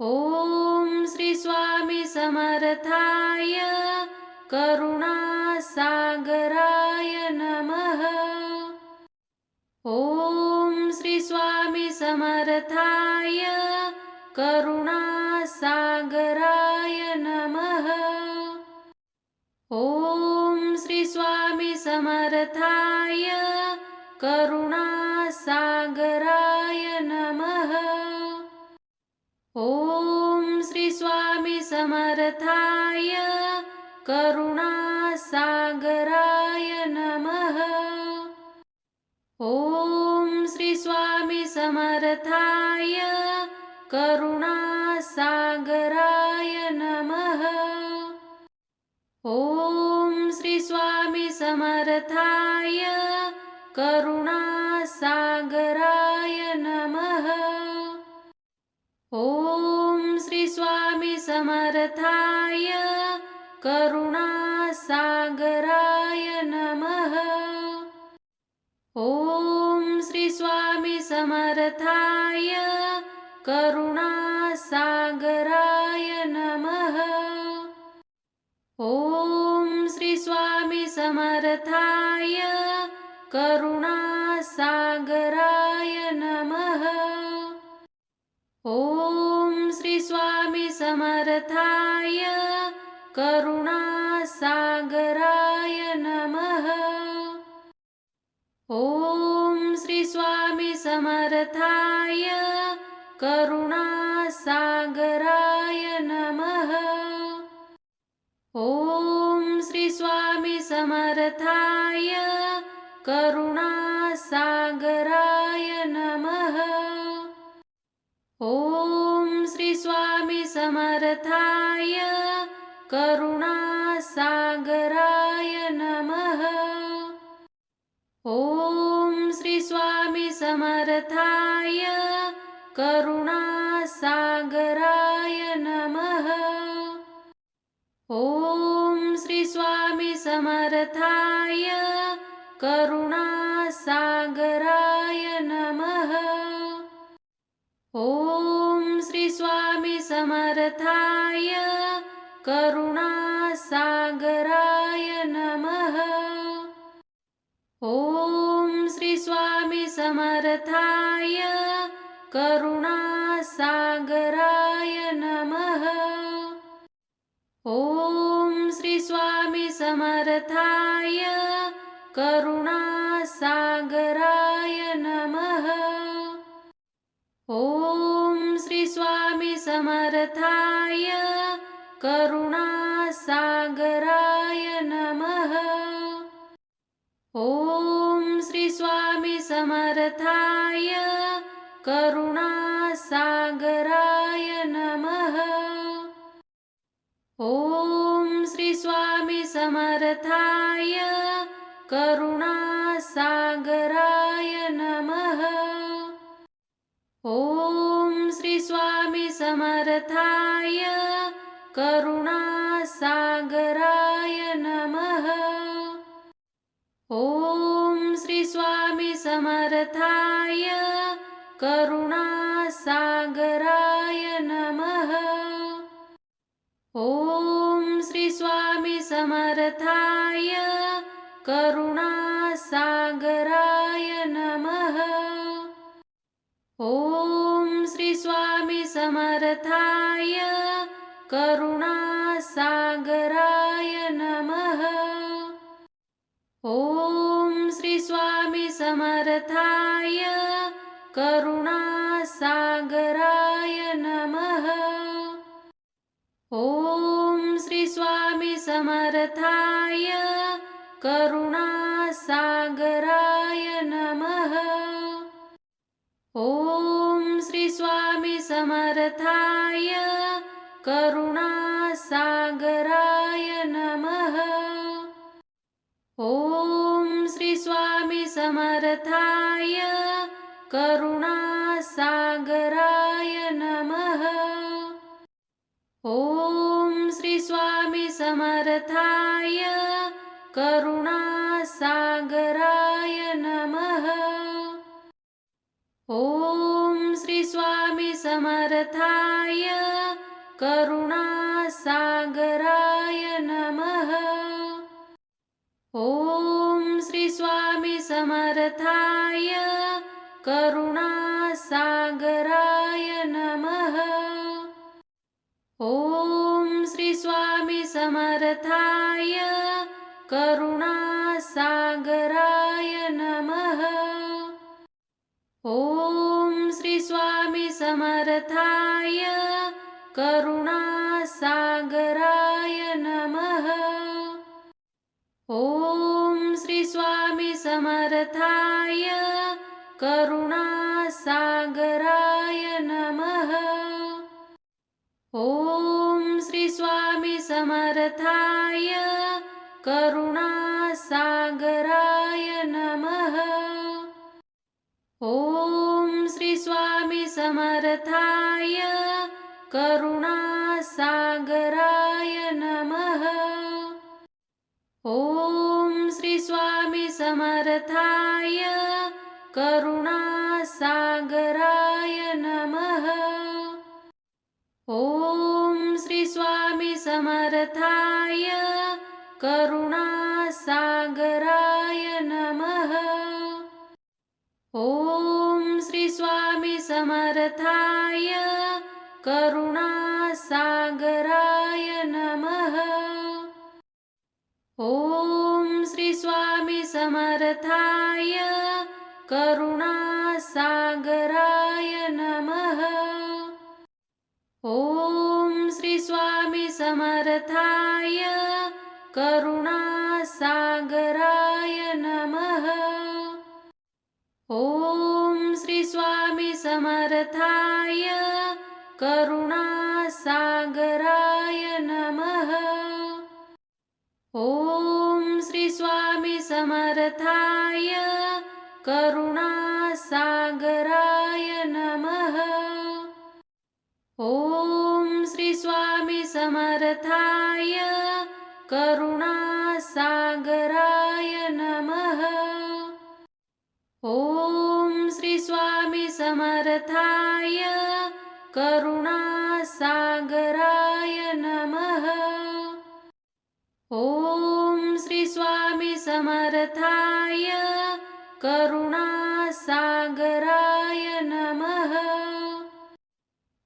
ॐ श्री स्वामी समर्थाय करुणा नमः। ॐ श्रीस्वामी समर्थाय करुणागराय नमः। ॐ श्री स्वामी समर्थाय करुणा सागराय नमः समर्थाय करुणासागराय नमः। ॐ श्री स्वामी समर्थाय करुणासागराय नमः। ॐ श्री स्वामी समर्थाय करुणासागराय नमः। ॐ समर्थाय करुणासागराय नमः। ॐ श्री स्वामी समर्थाय करुणासागराय नमः। ॐ श्री स्वामी समर्थाय करुणा समर्थाय करुणासागराय नमः। ॐ श्री स्वामी समर्थाय करुणासागराय नमः। ॐ श्री स्वामी समर्थाय करुणासागराय नमः। ॐ समर्थाय करुणासागराय नमः। ॐ श्री स्वामी समर्थाय करुणासागराय नमः। ॐ श्री स्वामी समर्थाय करुणासागराय नमः। ॐ समर्थाय करुणासागराय नमः। ॐ श्री स्वामी समर्थाय करुणासागराय नमः। ॐ श्री स्वामी समर्थाय करुणासागराय नमः। ॐ समर्थाय करुणासागराय नमः। ॐ श्री स्वामी समर्थाय करुणासागराय नमः। ॐ श्री स्वामी समर्थाय करुणासागराय समर्थाय करुणासागराय नमः। ॐ श्री स्वामी समर्थाय करुणासागराय नमः। ॐ श्री स्वामी समर्थाय करुणासागराय नमः। ॐ समर्थाय करुणासागराय नमः। ॐ श्री स्वामी समर्थाय करुणा करुणासागराय नमः। ॐ श्रीस्वामी समर्थाय करुणासागराय नमः। ॐ श्री स्वामी समर्थाय करुणासागराय नमः। ॐ श्रीस्वामी समर्थाय करुणासागराय नमः। ॐ श्री स्वामी समर्थाय करुणासागराय नमः। ॐ श्री स्वामी समर्थाय करुणासागराय नमः। ॐ श्री स्वामी समर्थाय करुणासागराय नमः। ॐ श्री स्वामी समर्थाय करुणासागराय नमः। ॐ श्री स्वामी समर्थाय करुणासागराय नमः। ॐ श्री स्वामी समर्थाय करुणासागराय नमः। ॐ श्री स्वामी समर्थाय करुणासागराय नमः। ॐ श्री स्वामी समर्थाय करुणासागराय नमः। ॐ श्री स्वामी समर्थाय करुणासागराय नमः। ॐ श्री स्वामी समर्थाय करुणासागराय नमः। ॐ श्री स्वामी समर्थाय करुणासागराय नमः। ॐ श्री स्वामी समर्थाय करुणासागराय नमः। ॐ श्री स्वामी समर्थाय करुणासागराय नमः। ॐ श्री स्वामी समर्थाय करुणासागराय नमः। ॐ श्री स्वामी समर्थाय करुणासागराय नमः। ॐ श्रीस्वामी समर्थाय करुणासागराय नमः।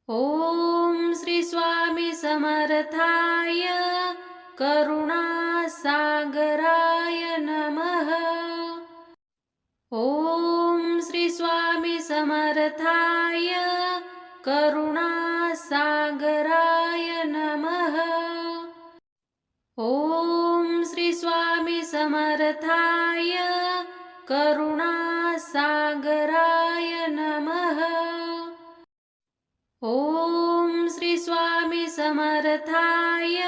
ॐ श्री स्वामी समर्थाय करुणासागराय नमः। ॐ श्री स्वामी समर्थाय करुणासागराय नमः। ॐ श्री स्वामी समर्थाय करुणासागराय नमः। ॐ श्री स्वामी समर्थाय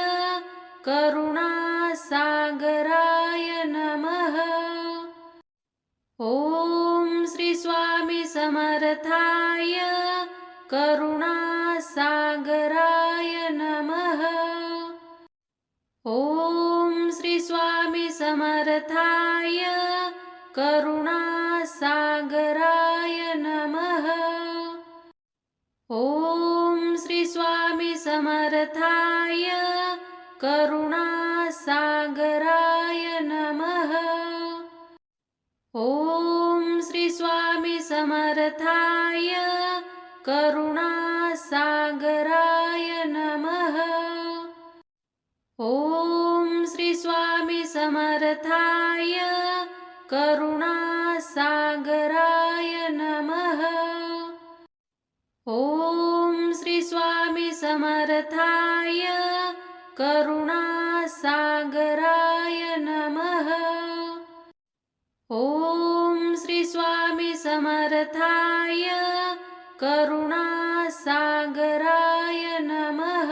करुणासागराय नमः। ॐ श्री स्वामी समर्थाय करुणासागराय नमः। ॐ श्रीस्वामी समर्थाय करुणासागराय नमः। ॐ श्रीस्वामी समर्थाय करुणासागराय नमः। ॐ श्रीस्वामी समर्थाय करुणासागराय नमः। ॐ श्री स्वामी समर्थाय करुणासागराय नमः। ॐ श्री स्वामी समर्थाय करुणासागराय नमः। ॐ श्री स्वामी समर्थाय करुणासागराय नमः।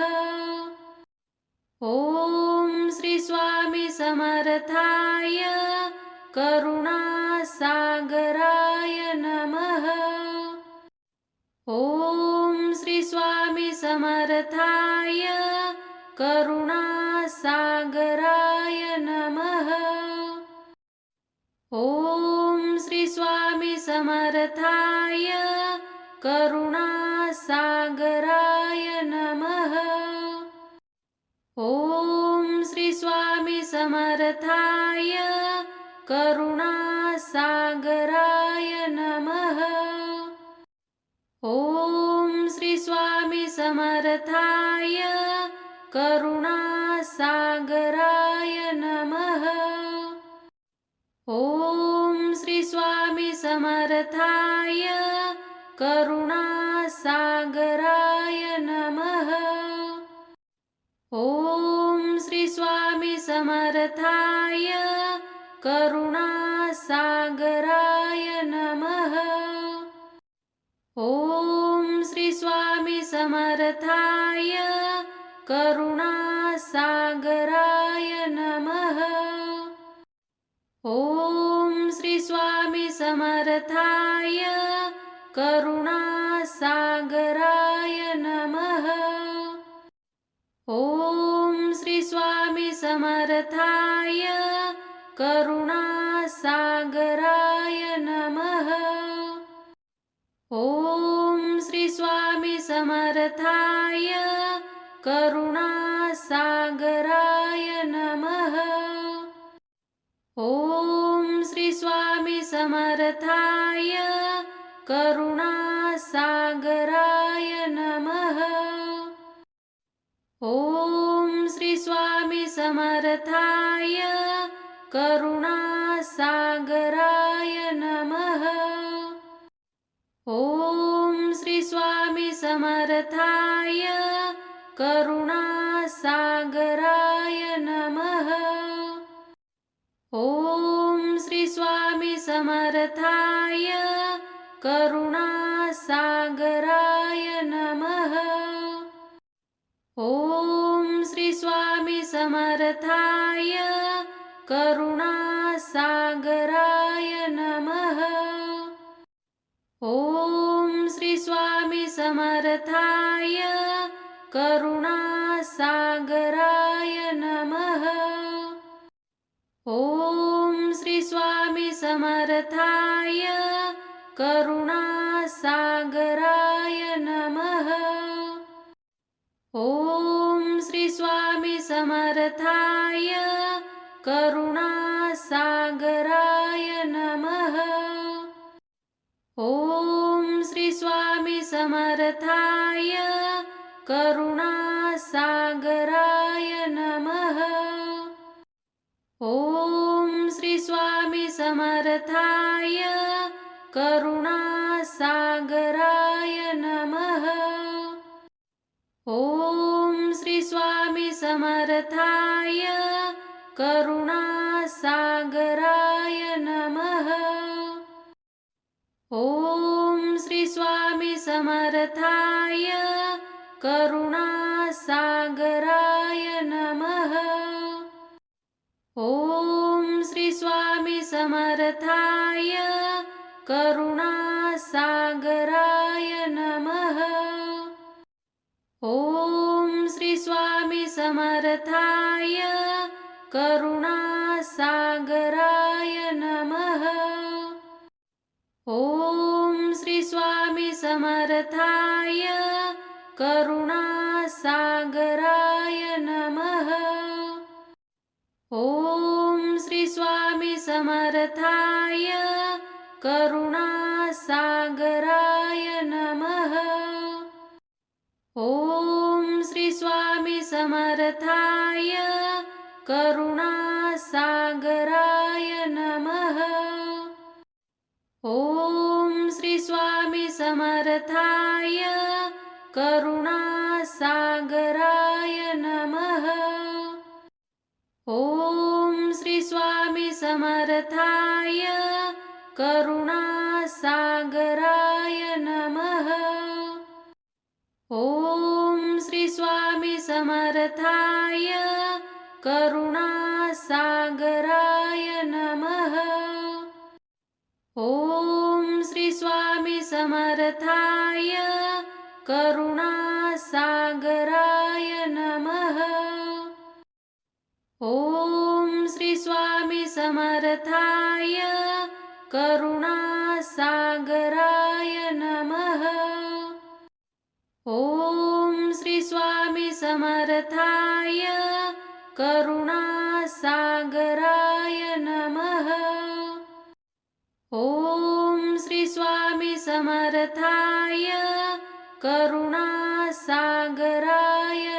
ॐ श्री स्वामी समर्थाय करुणासागराय नमः। ॐ श्री स्वामी समर्थाय करुणासागराय नमः। ॐ श्री स्वामी समर्थाय करुणासागराय नमः। ॐ श्रीस्वामी समर्थाय करुणासागराय नमः। ॐ श्रीस्वामि समर्थाय करुणासागराय नमः। ॐ श्रीस्वामि समर्थाय करुणासागराय नमः। ॐ श्रीस्वामी समर्थाय करुणासागराय नमः। ॐ श्रीस्वामी समर्थाय करुणासागराय नमः। ॐ श्री स्वामी समर्थाय करुणासागराय नमः। ॐ श्री स्वामी समर्थाय करुणासागराय नमः। ॐ श्री स्वामी समर्थाय करुणासागराय नमः। ॐ श्री स्वामी समर्थाय करुणासागराय नमः। ॐ श्री स्वामी समर्थाय करुणासागराय नमः। ॐ श्री स्वामी समर्थाय करुणासागराय नमः। ॐ श्री स्वामी समर्थाय करुणासागराय नमः। ॐ श्री स्वामी समर्थाय करुणासागराय नमः। ॐ श्री स्वामी समर्थाय करुणासागराय नमः। ॐ श्री स्वामी समर्थाय करुणासागराय नमः। ॐ श्री स्वामी समर्थाय करुणासागराय नमः। ॐ श्री स्वामी समर्थाय करुणासागराय नमः। ॐ श्री स्वामी समर्थ करुणासागराय नमः। ॐ श्रीस्वामी समर्थाय करुणासागराय नमः। ॐ श्रीस्वामी समर्थाय करुणासागराय नमः। ॐ श्रीस्वामी समर्थाय करुणासागराय नमः। ॐ श्री स्वामी समर्थाय करुणासागराय नमः। ॐ श्री स्वामी समर्थाय करुणासागराय नमः। ॐ श्री स्वामी समर्थाय करुणासागराय नमः। ॐ श्री स्वामी समर्थाय करुणासागराय नमः। ॐ श्री स्वामी समर्थाय करुणासागराय नमः। ॐ श्री स्वामी समर्थाय करुणासागराय नमः। ॐ श्री स्वामी समर्थाय करुणासागराय नमः। ॐ श्री स्वामी समर्थाय करुणासागराय नमः। ॐ श्री स्वामी समर्थाय करुणासागराय नमः। ॐ श्री स्वामी समर्थाय करुणासागराय नमः। ॐ श्री स्वामी समर्थाय करुणासागराय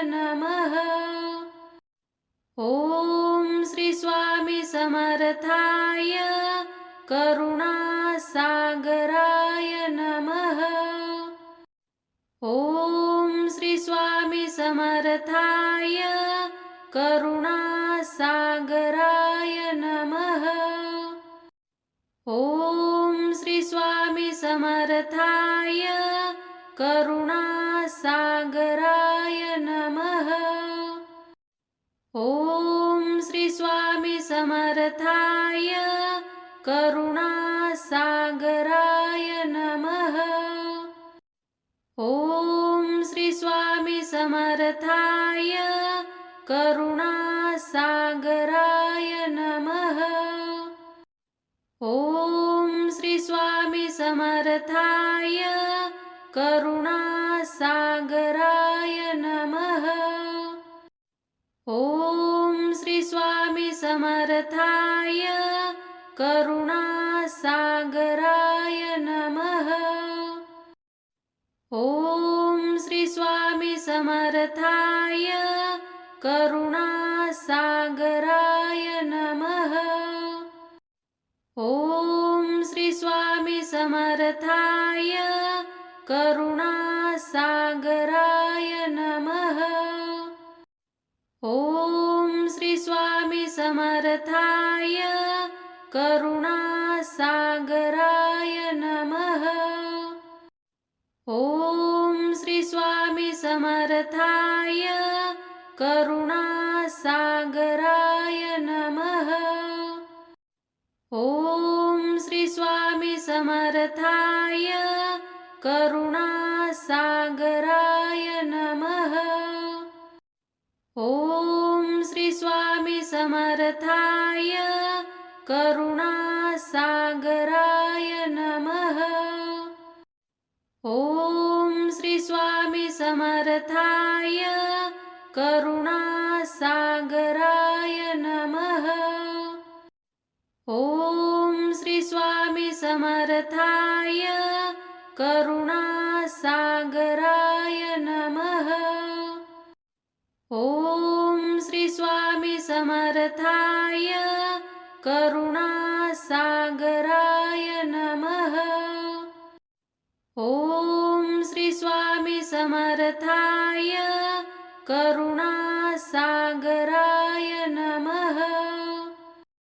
नमः। ॐ श्री स्वामी समर्थाय करुणासागराय नमः। ॐ श्री स्वामी समर्थाय करुणासागराय नमः। ॐ श्री स्वामी समर्थाय करुणासागराय नमः। ॐ श्री स्वामी समर्थाय करुणासागराय नमः। ॐ श्री स्वामी समर्थाय करुणासागराय नमः। ॐ श्री स्वामी समर्थाय करुणासागराय नमः। ॐ श्री स्वामी समर्थाय करुणासागराय नमः। ॐ श्रीस्वामिसमर्थाय करुणासागराय नमः। ॐ श्रीस्वामिसमर्थाय करुणासागराय नमः। ॐ श्रीस्वामिसमर्थाय करुणासागराय नमः। ॐ श्री स्वामी समर्थाय करुणासागराय नमः। ॐ श्री स्वामी समर्थाय करुणासागराय नमः। ॐ श्री स्वामी समर्थाय करुणासागराय नमः। ॐ श्रीस्वामी समर्थाय करुणासागराय नमः। ॐ श्रीस्वामी समर्थाय करुणासागराय नमः। ॐ श्रीस्वामी समर्थाय करुणासागराय नमः। ॐ श्री स्वामी समर्थाय। करुणासागराय